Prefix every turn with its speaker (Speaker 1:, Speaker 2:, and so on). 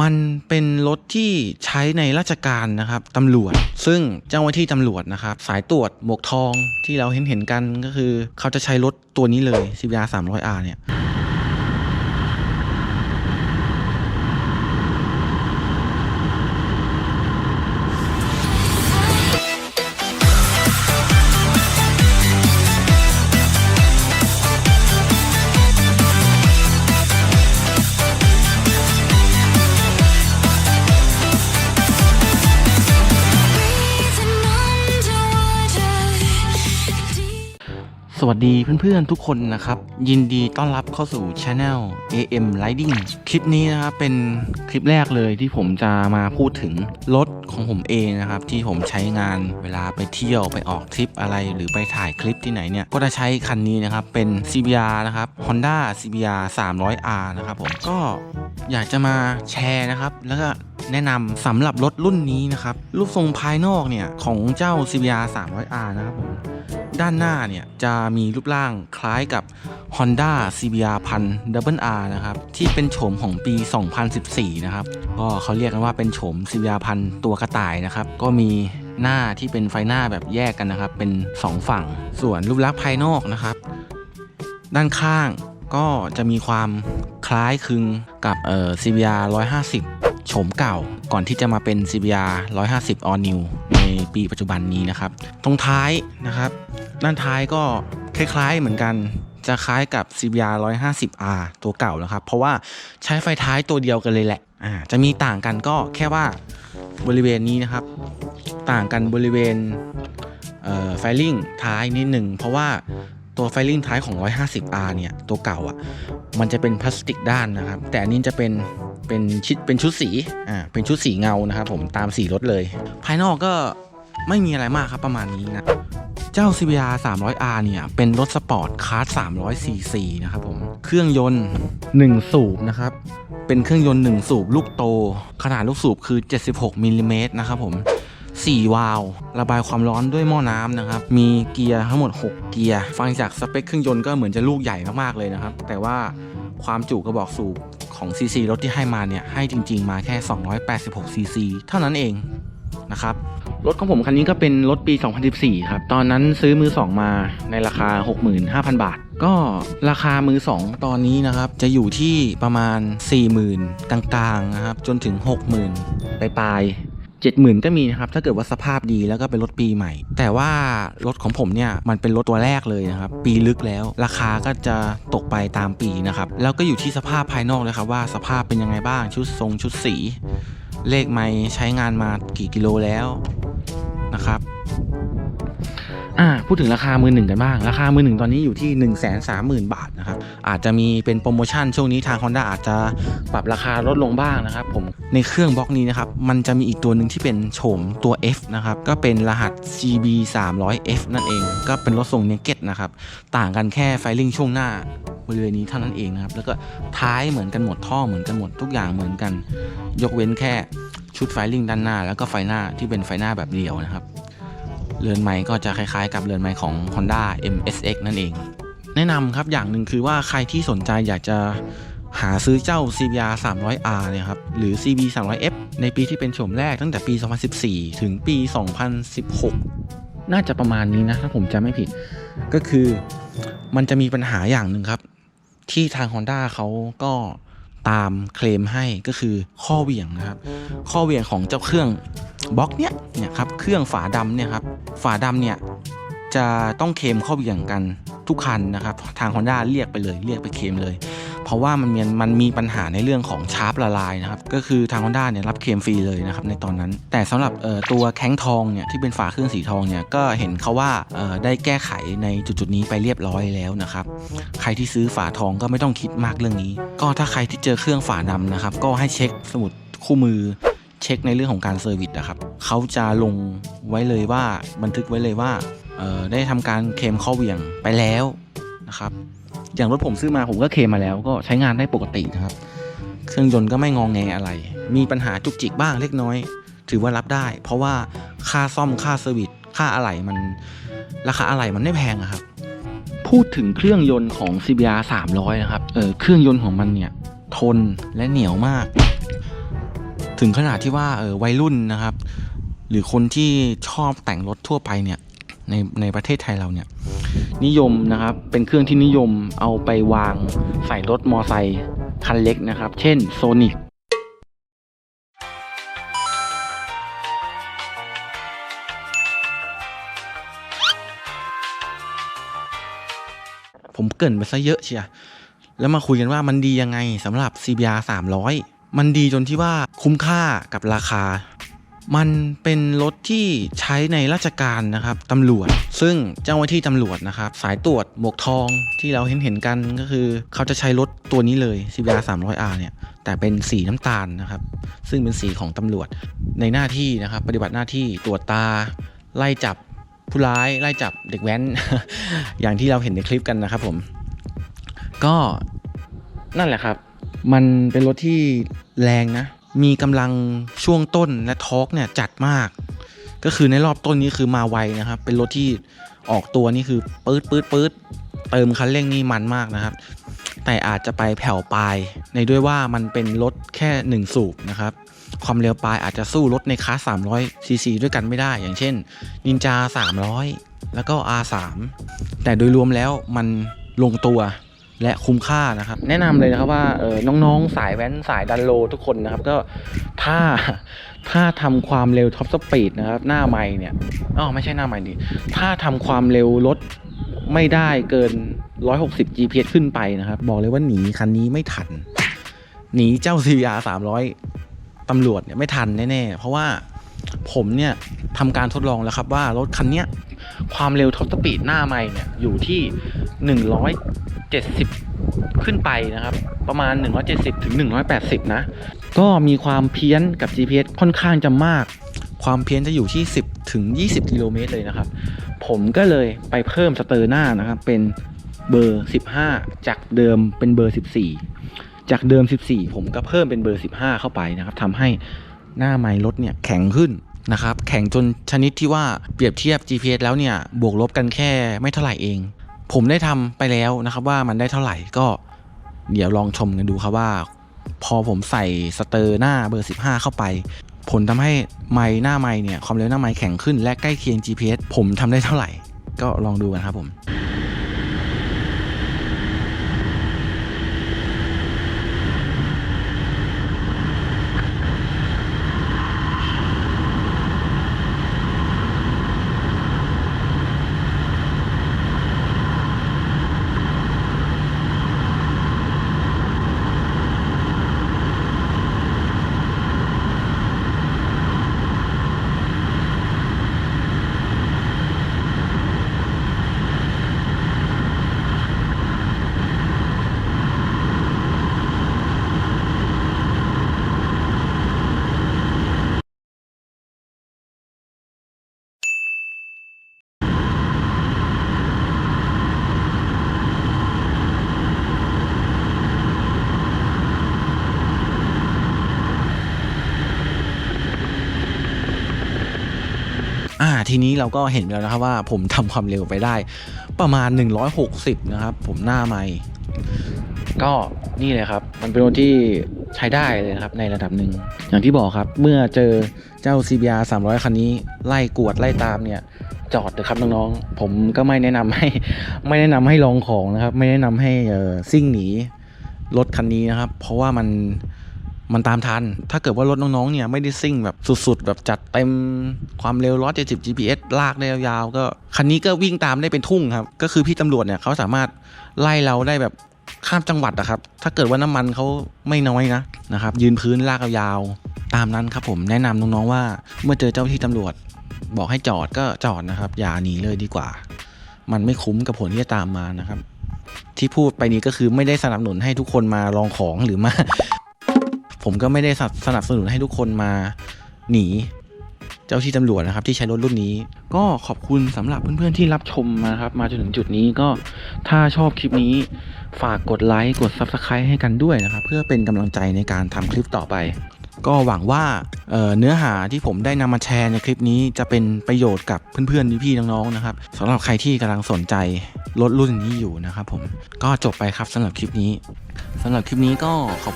Speaker 1: มันเป็นรถที่ใช้ในราชการนะครับตำรวจ ซึ่งเจ้าหน้าที่ตำรวจนะครับ สายตรวจหมวกทองที่เราเห็นเห็นกันก็คือ เขาจะใช้รถตัวนี้เลย CBR 300R เนี่ย สวัสดีเพื่อนๆทุกคนนะครับ ยินดีต้อนรับเข้าสู่ช anel AM Riding คลิปนี้นะครับเป็นคลิปแรกเลยที่ผมจะมาพูดถึงรถของผมเองนะครับ ที่ผมใช้งานเวลาไปเที่ยวไปออกทริปอะไรหรือไปถ่ายคลิปที่ไหนเนี่ย ก็จะใช้คันนี้นะครับ เป็น CBR นะครับ Honda CBR 300R นะครับผมก็อยากจะมาแชร์นะครับ แล้วก็ แนะนำสำหรับรถรุ่นนี้นะครับ รูปทรงภายนอกเนี่ยของเจ้า CBR 300R นะครับผม ด้านหน้าเนี่ยจะมีรูปร่างคล้ายกับ Honda CBR 1000 Double R นะครับ ที่เป็นโฉมของปี 2014 นะครับ ก็เขาเรียกกันว่าเป็นโฉม CBR 1000 ตัวกระต่ายนะครับ ก็มีหน้าที่เป็นไฟหน้าแบบแยกกันนะครับ เป็น 2 ฝั่ง ส่วนรูปลักษณ์ภายนอกนะครับ ด้านข้างก็จะมีความคล้ายคลึงกับเอ่อ CBR 150 โฉมเก่าก่อนที่จะมาเป็น CBR 150 All New ในปีปัจจุบันนี้นะครับ ตรงท้ายนะครับ ด้านท้ายก็คล้ายๆเหมือนกันจะคล้ายกับ CBR 150R ตัวเก่านะครับ เพราะว่าใช้ไฟท้ายตัวเดียวกันเลยแหละอ่าจะมีต่างกันก็แค่ว่าบริเวณนี้นะครับ ต่างกันบริเวณเไฟลิ่งท้ายนิดหนึ่งเพราะว่าตัวไฟลิ่งท้ายของ 150R เนี่ย ตัวเก่าอะ มันจะเป็นพลาสติกด้านนะครับ แต่อันนี้จะเป็น เป็นชิดเป็นชุดสีอ่าเป็นชุดสีเงานะครับผมตามสีรถเลย ภายนอกก็ไม่มีอะไรมากครับประมาณนี้นะ เจ้า CBR 300R เนี่ย เป็นรถสปอร์ตคาร์300 cc นะครับผม เครื่องยนต์ 1 สูบนะครับ เป็นเครื่องยนต์ 1 สูบลูกโต ขนาดลูกสูบคือ 76มิลลิเมตรนะครับผม4 วาล์วระบายความร้อนด้วยหม้อน้ำนะครับ มีเกียร์ทั้งหมด 6 เกียร์ ฟังจากสเปคเครื่องยนต์ก็เหมือนจะลูกใหญ่มากๆเลยนะครับ แต่ว่า ความจุกระบอกสูบของซีซีรถที่ให้มาเนี่ย ให้จริง ๆ มาแค่ 286ซีซีเท่านั้นเองนะครับ รถของผมคันนี้ก็เป็นรถปี 2014 ครับ ตอนนั้นซื้อมือ 2 มาในราคา 65,000 บาท ก็ราคามือ 2 ตอนนี้นะครับ จะอยู่ที่ประมาณ 40,000 กลางๆ นะครับ จนถึง 60,000 ปลายๆ 70,000 ก็มีนะครับถ้าเกิดว่าสภาพดีแล้วก็เป็นรถปีใหม่ แต่ว่ารถของผมเนี่ยมันเป็นรถตัวแรกเลยนะครับปีลึกแล้ว ราคาก็จะตกไปตามปีนะครับแล้วก็อยู่ที่สภาพภายนอกเลยครับว่าสภาพเป็นยังไงบ้างชุดทรงชุดสี เลขไม้ใช้งานมากี่กิโลแล้วนะครับ อ่าพูดถึงราคามือหนึ่งกันบ้าง ราคามือหนึ่งตอนนี้อยู่ที่ 1 3 0 0 0 0 บาทนะครับ อาจจะมีเป็นโปรโมชั่นช่วงนี้ทาง Honda อาจจะปรับราคาลดลงบ้างนะครับผมในเครื่องบล็อกนี้นะครับมันจะมีอีกตัวหนึ่งที่เป็นโฉมตัว F นะครับก็เป็นรหัส GB 300F นั่นเอง ก็เป็นรถทรงเนเก็ตนะครับต่างกันแค่ไฟลิ่งช่วงหน้าบริเวณนี้เท่านั้นเองนะครับแล้วก็ท้ายเหมือนกันหมดท่อเหมือนกันหมดทุกอย่างเหมือนกัน ยกเว้นแค่ชุดไฟลิ่งด้านหน้า แล้วก็ไฟหน้าที่เป็นไฟหน้าแบบเดียวนะครับ เรือนไม้ก็จะคล้ายๆ กับเรือนไม้ของ Honda MSX นั่นเอง แนะนำครับอย่างหนึ่งคือว่าใครที่สนใจอยากจะหาซื้อเจ้า CBR 300R เนี่ยครับหรือ CB 300F ในปีที่เป็นโฉมแรกตั้งแต่ปี 2014 ถึงปี 2016 น่าจะประมาณนี้นะ ถ้าผมจำไม่ผิด ก็คือมันจะมีปัญหาอย่างหนึ่งครับ ที่ทาง Honda เขาก็ตามเคลมให้ก็คือข้อเหวี่ยงนะครับ ข้อเหวี่ยงของเจ้าเครื่องบล็อกเนี้ยเนี่ยครับเครื่องฝาดำเนี่ยครับ ฝาดำเนี่ยจะต้องเคลมข้อเหวี่ยงกันทุกคันนะครับ ทาง Honda เรียกไปเลยเรียกไปเคมเลย เพราะว่ามันมีมันมีปัญหาในเรื่องของชาร์ปละลายนะครับ ก็คือทาง Honda เนี่ยรับเคมฟรีเลยนะครับในตอนนั้น แต่สำหรับตัวแข้งทองเนี่ยที่เป็นฝาเครื่องสีทองเนี่ยก็เห็นเขาว่าได้แก้ไขในจุดๆนี้ไปเรียบร้อยแล้วนะครับ ใครที่ซื้อฝาทองก็ไม่ต้องคิดมากเรื่องนี้ ก็ถ้าใครที่เจอเครื่องฝาดำนะครับก็ให้เช็คสมุดคู่มือ เช็คในเรื่องของการเซอร์วิสนะครับเขาจะลงไว้เลยว่าบันทึกไว้เลยว่าได้ทำการเคลมข้อเวียงไปแล้วนะครับ อย่างรถผมซื้อมาผมก็เคลมมาแล้ว ก็ใช้งานได้ปกตินะครับ เครื่องยนต์ก็ไม่งองแงอะไร มีปัญหาจุกจิกบ้างเล็กน้อย ถือว่ารับได้ เพราะว่าค่าซ่อมค่าเซอร์วิสค่าอะไหล่มันราคาอะไหล่มันไม่แพงครับ พูดถึงเครื่องยนต์ของ CBR 300 นะครับเออเครื่องยนต์ของมันเนี่ยทนและเหนียวมาก ถึงขนาดที่ว่าเออวัยรุ่นนะครับ หรือคนที่ชอบแต่งรถทั่วไปเนี่ยในในประเทศไทยเราเนี่ยนิยมนะครับเป็นเครื่องที่นิยมเอาไปวางใส่รถมอไซค์คันเล็กนะครับ เช่นโซนิกผมเกินไปซะเยอะเชียแล้วมาคุยกันว่ามันดียังไงสำหรับ CBR 300 มันดีจนที่ว่าคุ้มค่ากับราคา มันเป็นรถที่ใช้ในราชการนะครับตำรวจ ซึ่งเจ้าหน้าที่ตำรวจนะครับ สายตรวจหมวกทองที่เราเห็นเห็นกันก็คือ เขาจะใช้รถตัวนี้เลย CBR 300R เนี่ย แต่เป็นสีน้ำตาลนะครับ ซึ่งเป็นสีของตำรวจในหน้าที่นะครับ ปฏิบัติหน้าที่ตรวจตาไล่จับผู้ร้ายไล่จับเด็กแว้น อย่างที่เราเห็นในคลิปกันนะครับผม ก็นั่นแหละครับ มันเป็นรถที่แรงนะ มีกำลังช่วงต้นและทอร์กเนี่ยจัดมาก ก็คือในรอบต้นนี้คือมาไวนะครับ เป็นรถที่ออกตัวนี่คือปื๊ดปื๊ดปื๊ดเติมคันเร่งนี่มันมากนะครับ แต่อาจจะไปแผ่วปลาย ในด้วยว่ามันเป็นรถแค่ 1 สูบนะครับ ความเร็วปลายอาจจะสู้รถในคลาส300ซีซีด้วยกันไม่ได้ อย่างเช่นนินจา300 แล้วก็ R3 แต่โดยรวมแล้วมันลงตัว และคุ้มค่านะครับ แนะนำเลยนะครับว่าเออน้องๆ สายแว้นสายดันโลทุกคนนะครับ ก็ถ้าถ้าทำความเร็วท็อปสปีดนะครับ หน้าไมค์เนี่ยอ๋อไม่ใช่หน้าไมค์ดิถ้าทำความเร็วรถไม่ได้เกิน 160 GPS ขึ้นไปนะครับ บอกเลยว่าหนีคันนี้ไม่ทัน หนีเจ้า CBR 300ตำรวจเนี่ยไม่ทันแน่ๆ เพราะว่าผมเนี่ยทำการทดลองแล้วครับว่ารถคันเนี้ยความเร็วท็อปสปีดหน้าไม่เนี่ยอยู่ที่ 170 ขึ้นไปนะครับ ประมาณ 170ถึง180 นะ ก็มีความเพี้ยนกับ GPS ค่อนข้างจะมาก ความเพี้ยนจะอยู่ที่ 10ถึง20 กิโลเมตรเลยนะครับ ผมก็เลยไปเพิ่มสเตอร์หน้านะครับเป็นเบอร์ 15 จากเดิมเป็นเบอร์ 14 จากเดิม 14 ผมก็เพิ่มเป็นเบอร์ 15 เข้าไปนะครับทำให้หน้าไม้รถเนี่ยแข็งขึ้นนะครับ แข็งจนชนิดที่ว่าเปรียบเทียบ GPS แล้วเนี่ย บวกลบกันแค่ไม่เท่าไหร่เอง ผมได้ทำไปแล้วนะครับว่ามันได้เท่าไหร่ก็เดี๋ยวลองชมกันดูครับว่า พอผมใส่สเตอร์หน้าเบอร์ 15 เข้าไป ผลทำให้ไม้หน้าไม้เนี่ยความเร็วหน้าไม้แข็งขึ้น และใกล้เคียง GPS ผมทำได้เท่าไหร่ ก็ลองดูกันครับผม อ่าทีนี้เราก็เห็นแล้วนะครับว่าผมทำความเร็วไปได้ ประมาณ 160 นะครับ ผมหน้าไม่ก็นี่เลยครับ มันเป็นรถที่ใช้ได้เลยนะครับในระดับหนึ่ง อย่างที่บอกครับ เมื่อเจอเจ้า CBR 300 คันนี้ไล่กวดไล่ตามเนี่ยจอดเลยครับน้องๆ ผมก็ไม่แนะนำให้ไม่แนะนำให้ลองของนะครับ ไม่แนะนำให้เออซิ่งหนีรถคันนี้นะครับ เพราะว่ามัน มันตามทัน ถ้าเกิดว่ารถน้องๆ เนี่ยไม่ได้ซิ่งแบบสุดๆ แบบจัดเต็มความเร็ว170 GPS ลากได้ยาวๆ ก็คันนี้ก็วิ่งตามได้เป็นทุ่งครับ ก็คือพี่ตำรวจเนี่ยเขาสามารถไล่เราได้แบบข้ามจังหวัดอะครับ ถ้าเกิดว่าน้ำมันเขาไม่น้อยนะนะครับ ยืนพื้นลากยาวๆตามนั้นครับผมแนะนำน้องๆว่า เมื่อเจอเจ้าที่ตำรวจ บอกให้จอดก็จอดนะครับ อย่าหนีเลยดีกว่า มันไม่คุ้มกับผลที่จะตามมานะครับ ที่พูดไปนี้ก็คือไม่ได้สนับสนุนให้ทุกคนมาลองของหรือมา ผมก็ไม่ได้สนับสนับสนุนให้ทุกคนมาหนีเจ้าที่ตำรวจนะครับที่ใช้รถรุ่นนี้ ก็ขอบคุณสำหรับเพื่อนๆที่รับชมนะครับ มาจนถึงจุดนี้ก็ถ้าชอบคลิปนี้ ฝากกดไลค์กด Subscribe ให้กันด้วยนะครับ เพื่อเป็นกำลังใจในการทำคลิปต่อไป ก็หวังว่าเเนื้อหาที่ผมได้นำมาแชร์ในคลิปนี้จะเป็นประโยชน์กับเพื่อนๆพี่ๆน้องๆนะครับสำหรับใครที่กำลังสนใจรถรุ่นนี้อยู่นะครับผมก็จบไปครับสำหรับคลิปนี้สำหรับคลิปนี้ก็ขอบ